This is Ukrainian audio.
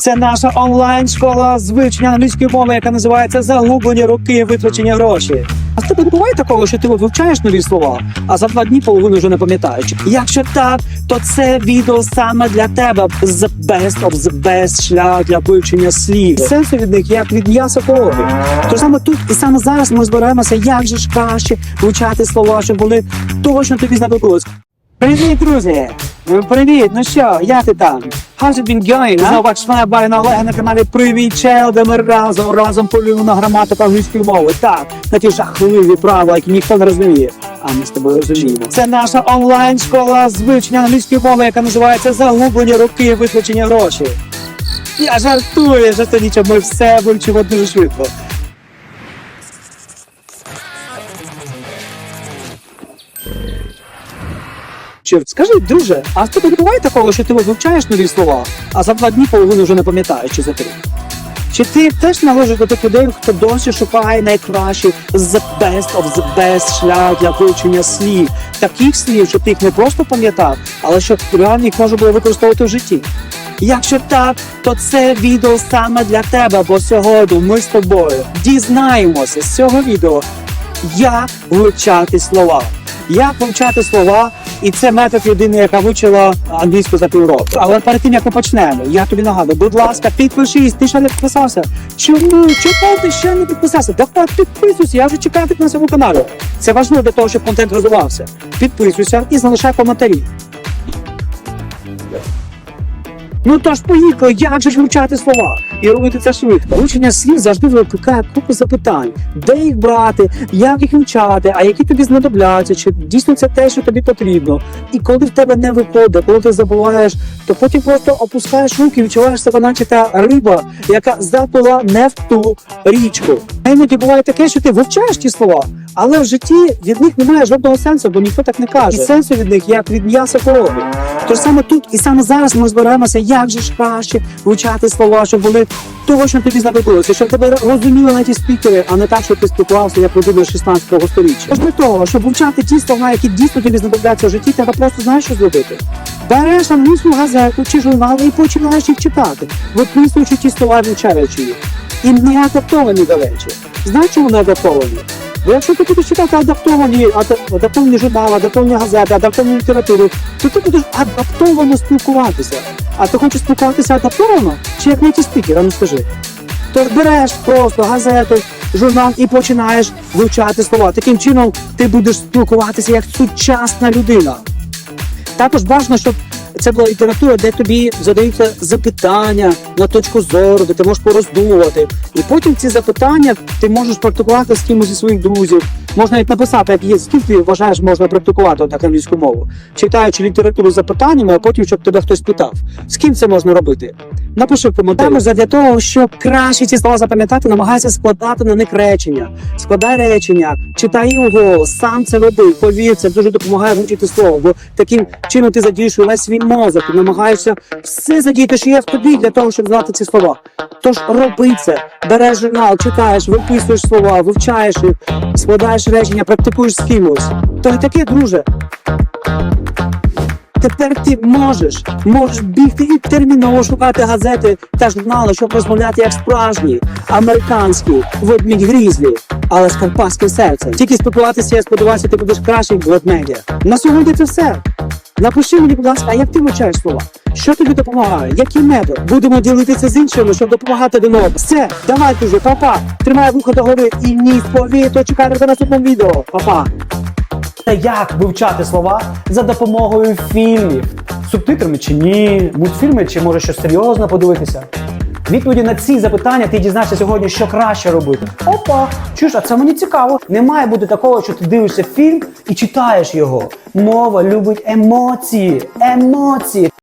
Це наша онлайн-школа з вивчення англійської мови, яка називається Загублені роки витрачення грошей. А в тебе не буває такого, що ти вивчаєш нові слова, а за два дні половину вже не пам'ятаєш. Якщо так, то це відео саме для тебе. The best of the best шлях для вивчення слів. Сенсу від них як від м'яса. То саме тут і саме зараз ми збираємося, як же ж краще вивчати слова, щоб вони точно тобі знадобились. Привіт, друзі! Привіт, ну що, як ти там? How's it been going? Знову бачиш мене Барина Олега на каналі Привіт, чел, де ми разом, разом полюємо на граматику англійської мови. Так, на ті жахливі правила, які ніхто не розуміє. А ми з тобою розуміємо. Це наша онлайн-школа з вивчення англійської мови, яка називається Загублені роки витрачення грошей. Я жартую, жартую нічого, ми все вивчимо дуже швидко. Чи скажи, друже, а в тебе не буває такого, що ти вивчаєш нові слова, а за два дні половину вже не пам'ятаєш чи за три? Чи ти теж належиш до тих людей, хто досі шукає найкращий the best of the best шлях для вивчення слів, таких слів, щоб ти їх не просто пам'ятав, але щоб реально їх можна було використовувати в житті? Якщо так, то це відео саме для тебе, бо сьогодні ми з тобою дізнаємося з цього відео, як вивчати слова. Як вивчати слова, і це метод людини, яка вивчила англійську за півроку. Але перед тим як ми почнемо, я тобі нагадую, будь ласка, підпишись, ти ще не підписався. Чому? Чому ти ще не підписався? Так підписуйся, я вже чекаю на цьому каналі. Це важливо для того, щоб контент розвивався. Підписуйся і залишай коментарі. Ну тож поїхали, як же ж вивчати слова і робити це швидко. Вивчення слів завжди викликає купу запитань, де їх брати, як їх вивчати, а які тобі знадобляться, чи дійсно це те, що тобі потрібно. І коли в тебе не виходить, коли ти забуваєш, то потім просто опускаєш руки, відчуваєш себе, наче та риба, яка заплила не в ту річку. А Іноді буває таке, що ти вивчаєш ті слова, але в житті від них немає жодного сенсу, бо ніхто так не каже. І сенсу від них як від м'яса корови. Тож саме тут і саме зараз ми збираємося, як же ж краще вивчати слова, щоб вони точно тобі знадобилося, щоб тебе розуміли на ті спікери, а не так, щоб ти спілкувався як людина 16 століття. Тож для того, щоб вивчати ті слова, які дійсно тобі знадобляться в житті, треба просто знаєш, що зробити. Береш англійську газету чи журнал і починаєш їх читати, виписуючи ті слова, вивчаючи їх. І не адаптовані, до речі. Знаєш, чому не адаптовані? Бо якщо ти будеш читати адаптовані, ада- адаптовані журнали, адаптовані газети, адаптовану літературу, то ти будеш адаптовано спілкуватися. А ти хочеш спілкуватися адаптовано? Чи як неті спікер, а ну скажи. То береш просто газету, журнал і починаєш вивчати слова. Таким чином ти будеш спілкуватися як сучасна людина. Також важливо, щоб це була література, де тобі задаються запитання на точку зору, де ти можеш пороздумувати. І потім ці запитання ти можеш практикувати з кимось зі своїх друзів. Можна навіть написати, як є, скільки ти вважаєш, можна практикувати так англійську мову, читаючи літературу з запитаннями, а потім, щоб тебе хтось питав. З ким це можна робити? Напиши в коментарі. Для того, щоб краще ці слова запам'ятати, намагайся складати на них речення. Складай речення, читай голос, сам це роби. Повір, це дуже допомагає вивчити слово. Бо таким чином ти задієш увесь свій мозок, ти намагаєшся все задіяти, що є в тобі, для того, щоб знати ці слова. Тож роби це, береш журнал, читаєш, виписуєш слова, вивчаєш їх, складаєш речення, практикуєш з кимось. То й таке, друже. Тепер ти можеш, можеш бігти і терміново шукати газети та журнали, щоб розмовляти як справжні, американські, ведмідь грізлі, але з карпатським серцем. Тільки спілкуватися, я сподіваюся, ти будеш кращий в ведмедя. На сьогодні це все. Напиши мені, будь ласка, а як ти вивчаєш слова? Що тобі допомагає? Який метод? Будемо ділитися з іншими, щоб допомагати один одному. Все, давай дуже, папа. Тримай вухо до гори і ніс повір, Чекаємо на наступному відео. Папа. Та як вивчати слова за допомогою фільмів? Субтитрами чи ні? Мультфільми чи може щось серйозно подивитися? Відповіді на ці запитання ти дізнаєшся сьогодні, що краще робити. Опа, чуєш, а це мені цікаво. Не має бути такого, що ти дивишся фільм і читаєш його. Мова любить емоції. Емоції.